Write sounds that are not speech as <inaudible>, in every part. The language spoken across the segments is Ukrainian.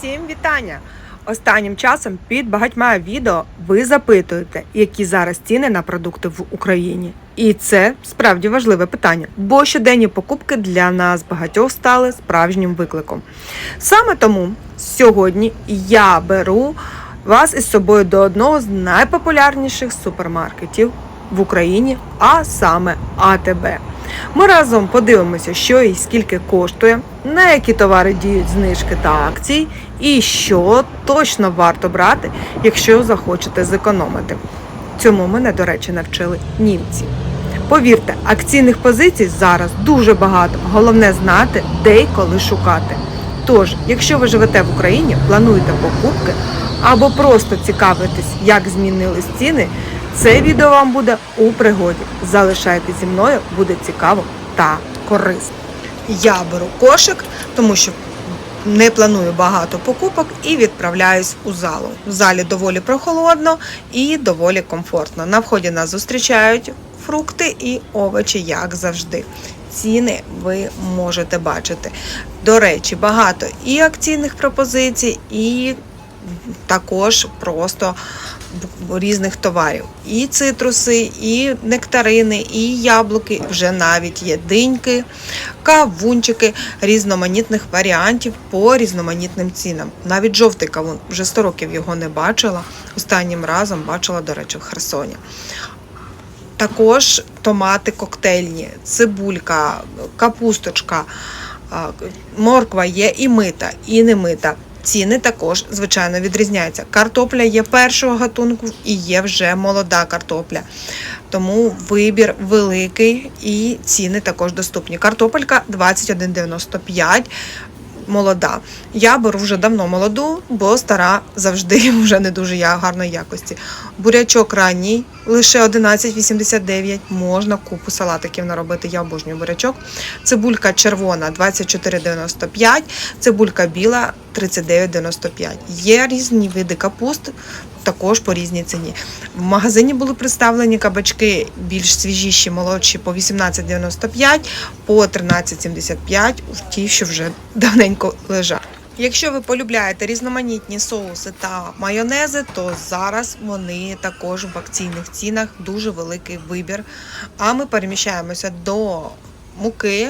Всім вітання! Останнім часом під багатьма відео ви запитуєте, які зараз ціни на продукти в Україні. І це справді важливе питання, бо щоденні покупки для нас багатьох стали справжнім викликом. Саме тому сьогодні я беру вас із собою до одного з найпопулярніших супермаркетів в Україні, а саме АТБ. Ми разом подивимося, що і скільки коштує, на які товари діють знижки та акції, і що точно варто брати, якщо захочете зекономити. Цьому мене, до речі, навчили німці. Повірте, акційних позицій зараз дуже багато. Головне знати, де й коли шукати. Тож, якщо ви живете в Україні, плануєте покупки або просто цікавитесь, як змінились ціни, це відео вам буде у пригоді. Залишайтесь зі мною, буде цікаво та корисно. Я беру кошик, тому що не планую багато покупок і відправляюсь у залу. В залі доволі прохолодно і доволі комфортно. На вході нас зустрічають фрукти і овочі, як завжди. Ціни ви можете бачити. До речі, багато і акційних пропозицій, і також просто різних товарів. І цитруси, і нектарини, і яблуки, вже навіть є диньки, кавунчики різноманітних варіантів по різноманітним цінам. Навіть жовтий кавун, вже 100 років його не бачила. Останнім разом бачила, до речі, в Херсоні. Також томати коктейльні, цибулька, капусточка, морква є і мита, і не мита. Ціни також, звичайно, відрізняються. Картопля є першого гатунку і є вже молода картопля. Тому вибір великий і ціни також доступні. Картопелька 21,95. Молода. Я беру вже давно молоду, бо стара завжди <laughs> вже не дуже я- гарної якості. Бурячок ранній, лише 11,89. Можна купу салатиків наробити. Я обожнюю бурячок. Цибулька червона 24,95, цибулька біла 39,95. Є різні види капуст, також по різній ціні. В магазині були представлені кабачки більш свіжіші, молодші по 18,95, по 13,75, ті, що вже давненько лежать. Якщо ви полюбляєте різноманітні соуси та майонези, то зараз вони також в акційних цінах дуже великий вибір. А ми переміщаємося до муки.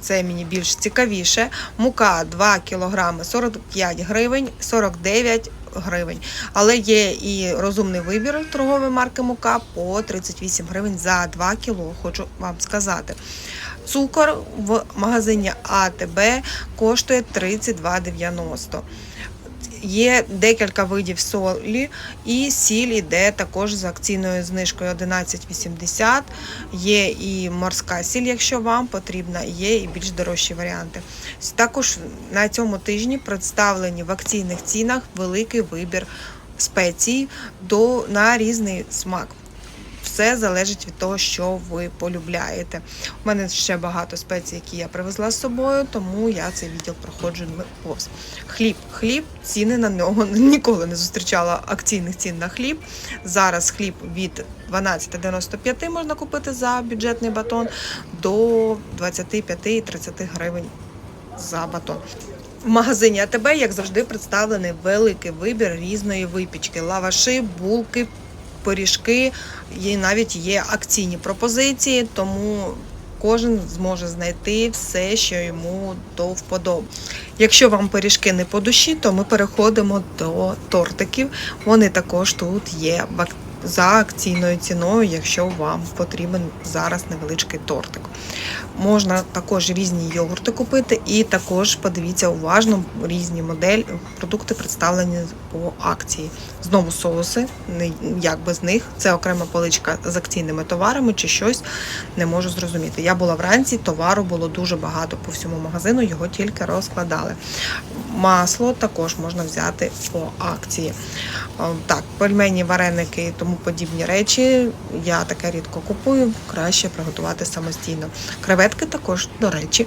Це мені більш цікавіше. Мука 2 кг 45 гривень, 49 гривень. Але є і розумний вибір торгової марки мука по 38 гривень за 2 кіло, хочу вам сказати. Цукор в магазині АТБ коштує 32,90. Є декілька видів солі, і сіль іде також з акційною знижкою 11,80. Є і морська сіль, якщо вам потрібна, є і більш дорожчі варіанти. Також на цьому тижні представлені в акційних цінах великий вибір спецій до, на різний смак. Все залежить від того, що ви полюбляєте. У мене ще багато спецій, які я привезла з собою, тому я цей відділ проходжу повз. Хліб. Хліб, ціни на нього <laughs> ніколи не зустрічала акційних цін на хліб. Зараз хліб від 12,95 можна купити за бюджетний батон до 25-30 гривень за батон. В магазині АТБ, як завжди, представлений великий вибір різної випічки: лаваши, булки, пиріжки, і навіть є акційні пропозиції, тому кожен зможе знайти все, що йому до вподоби. Якщо вам пиріжки не по душі, то ми переходимо до тортиків. Вони також тут є в за акційною ціною, якщо вам потрібен зараз невеличкий тортик. Можна також різні йогурти купити, і також подивіться уважно різні моделі, продукти представлені по акції. Знову соуси, як без них. Це окрема поличка з акційними товарами чи щось не можу зрозуміти. Я була вранці, товару було дуже багато по всьому магазину, його тільки розкладали. Масло також можна взяти по акції. Так, пельмені, вареники і тому подібні речі. Я таке рідко купую, краще приготувати самостійно. Креветки також, до речі,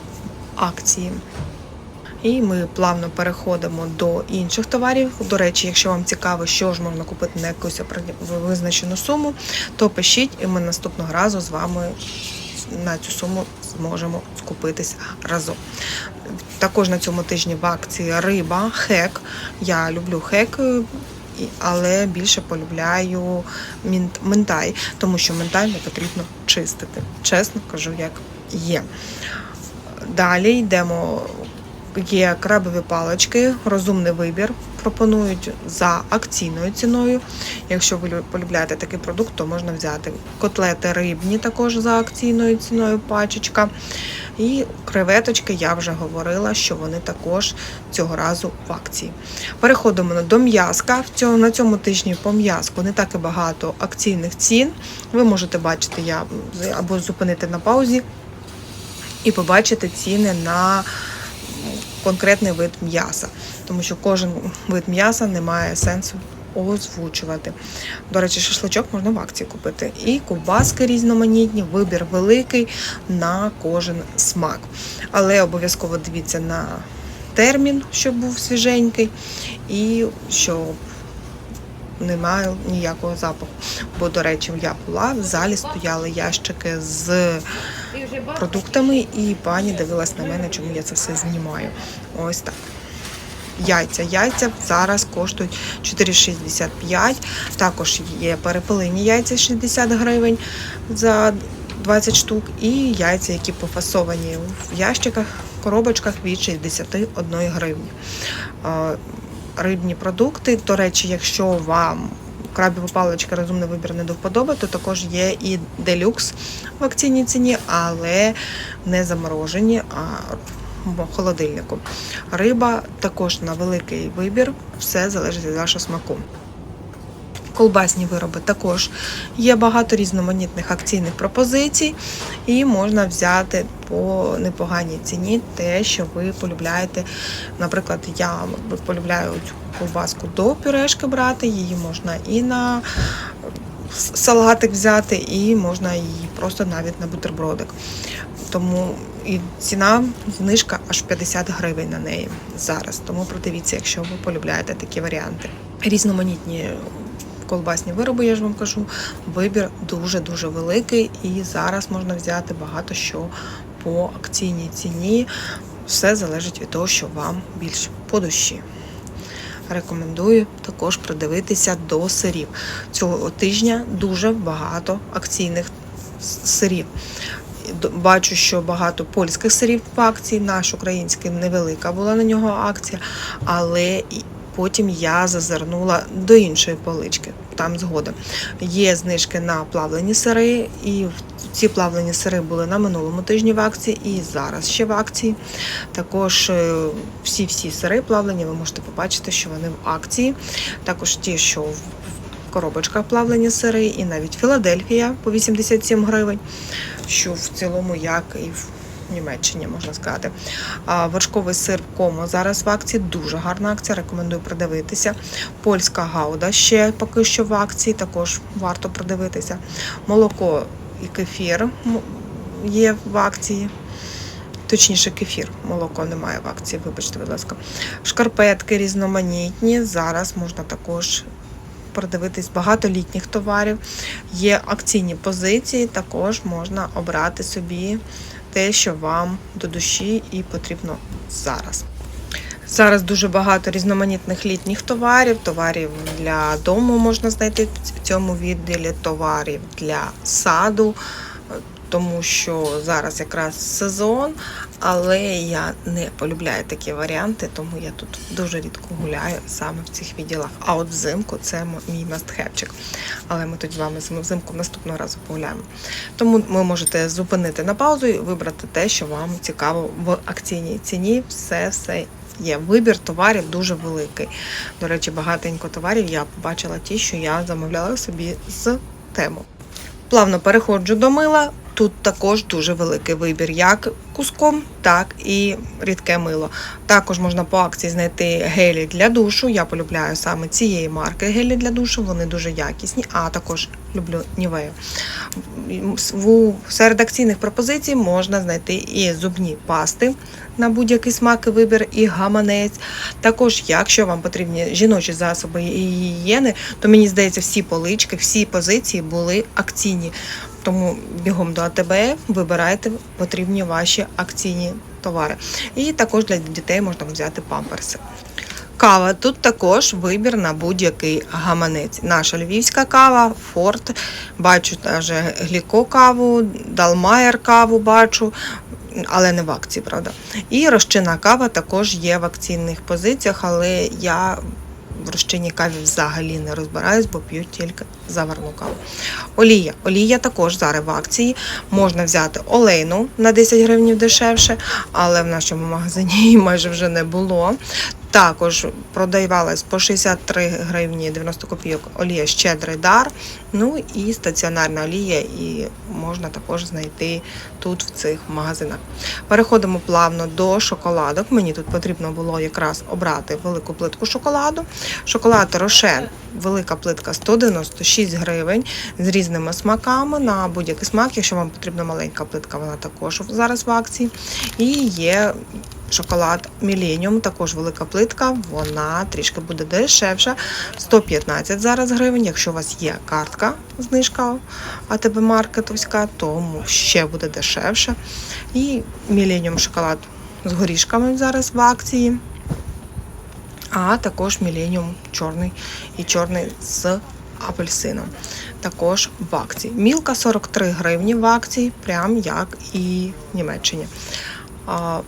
акції. І ми плавно переходимо до інших товарів. До речі, якщо вам цікаво, що ж можна купити на якусь визначену суму, то пишіть, і ми наступного разу з вами на цю суму зможемо скупитися разом. Також на цьому тижні в акції риба, хек. Я люблю хек, е, але більше полюбляю ментай, тому що ментай не потрібно чистити. Чесно кажу, як є. Далі йдемо. Є крабові палички, розумний вибір. Пропонують за акційною ціною. Якщо ви полюбляєте такий продукт, то можна взяти котлети рибні також за акційною ціною пачечка. І креветочки я вже говорила, що вони також цього разу в акції. Переходимо до м'язка. На цьому тижні по м'язку не так і багато акційних цін. Ви можете бачити, я або зупинити на паузі і побачити ціни на конкретний вид м'яса, тому що кожен вид м'яса не має сенсу озвучувати. До речі, шашличок можна в акції купити. І ковбаски різноманітні, вибір великий на кожен смак. Але обов'язково дивіться на термін, щоб був свіженький, і щоб немає ніякого запаху. Бо, до речі, я була, в залі стояли ящики з продуктами, і пані дивилась на мене, чому я це все знімаю. Ось так. Яйця. Яйця зараз коштують 4,65. Також є перепелині яйця 60 гривень за 20 штук. І яйця, які пофасовані в ящиках, коробочках від 61 гривні. Рибні продукти. До речі, якщо вам крабіва паличка розумний вибір не до вподоби, то також є і делюкс в акційній ціні, але не заморожені, а холодильнику. Риба також на великий вибір, все залежить від вашого смаку. Колбасні вироби також є багато різноманітних акційних пропозицій, і можна взяти по непоганій ціні те, що ви полюбляєте. Наприклад, я полюбляю цю ковбаску до пюрешки брати, її можна і на салатик взяти, і можна її просто навіть на бутербродик. Тому і ціна знижка аж 50 гривень на неї зараз. Тому продивіться, якщо ви полюбляєте такі варіанти. Різноманітні колбасні вироби, я ж вам кажу, вибір дуже-дуже великий, і зараз можна взяти багато що по акційній ціні. Все залежить від того, що вам більш по душі. Рекомендую також придивитися до сирів. Цього тижня дуже багато акційних сирів. Бачу, що багато польських сирів в акції, наш український невелика була на нього акція, але потім я зазирнула до іншої полички. Там згодом. Є знижки на плавлені сири, і ці плавлені сири були на минулому тижні в акції, і зараз ще в акції. Також е, всі-всі сири плавлені, ви можете побачити, що вони в акції. Також ті, що в коробочках плавлені сири, і навіть Філадельфія по 87 гривень, що в цілому, як і в Німеччині, можна сказати. Вершковий сир комо зараз в акції, дуже гарна акція, рекомендую придивитися. Польська гауда ще поки що в акції, також варто придивитися. Молоко і кефір є в акції. Точніше, кефір, молоко немає в акції, вибачте, будь ласка. Шкарпетки різноманітні. Зараз можна також продивитись багато літніх товарів. Є акційні позиції, також можна обрати собі те, що вам до душі і потрібно зараз. Зараз дуже багато різноманітних літніх товарів, товарів для дому можна знайти в цьому відділі, товарів для саду, тому що зараз якраз сезон, але я не полюбляю такі варіанти, тому я тут дуже рідко гуляю саме в цих відділах. А от взимку це мій мастхепчик. Але ми тоді з вами зим- взимку наступного разу погуляємо. Тому ви можете зупинити на паузу і вибрати те, що вам цікаво в акційній ціні. Все все є. Вибір товарів дуже великий. До речі, багатенько товарів я побачила ті, що я замовляла собі з тему. Плавно переходжу до мила. Тут також дуже великий вибір, як куском, так і рідке мило. Також можна по акції знайти гелі для душу. Я полюбляю саме цієї марки гелі для душу, вони дуже якісні, а також люблю Нівею. Серед акційних пропозицій можна знайти і зубні пасти на будь-який смак і вибір, і гаманець. Також, якщо вам потрібні жіночі засоби і гігієни, то мені здається, всі полички, всі позиції були акційні. Тому бігом до АТБ вибирайте потрібні ваші акційні товари. І також для дітей можна взяти памперси. Кава тут також вибір на будь-який гаманець. Наша львівська кава, Форт, бачу теж Гліко каву, Далмайер каву бачу, але не в акції, правда. І розчинна кава також є в акційних позиціях, але я в розчинній каві взагалі не розбираюсь, бо п'ю тільки заварну каву. Олія. Олія також зараз в акції. Можна взяти олейну на 10 гривень дешевше, але в нашому магазині її майже вже не було. Також продавалась по 63 гривні 90 копійок олія щедрий дар. Ну і стаціонарна олія, і можна також знайти тут в цих магазинах. Переходимо плавно до шоколадок. Мені тут потрібно було якраз обрати велику плитку шоколаду. Шоколад Рошен, велика плитка 196 гривень з різними смаками на будь-який смак. Якщо вам потрібна маленька плитка, вона також зараз в акції. І є шоколад Millennium, також велика плитка, вона трішки буде дешевша. 115 зараз гривень. Якщо у вас є картка, знижка АТБ маркетовська, тому ще буде дешевше. І Millennium шоколад з горішками зараз в акції. А також Millennium чорний і чорний з апельсином. Також в акції. Мілка 43 гривні в акції, прям як і в Німеччині.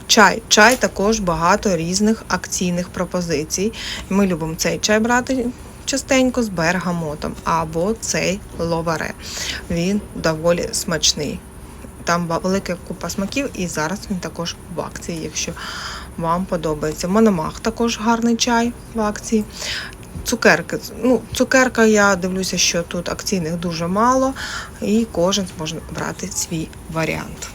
Чай. Чай також багато різних акційних пропозицій. Ми любимо цей чай брати частенько з бергамотом або цей ловаре. Він доволі смачний. Там велика купа смаків, і зараз він також в акції, якщо вам подобається. Мономах також гарний чай в акції. Цукерки. Ну, цукерка, я дивлюся, що тут акційних дуже мало, і кожен зможе брати свій варіант.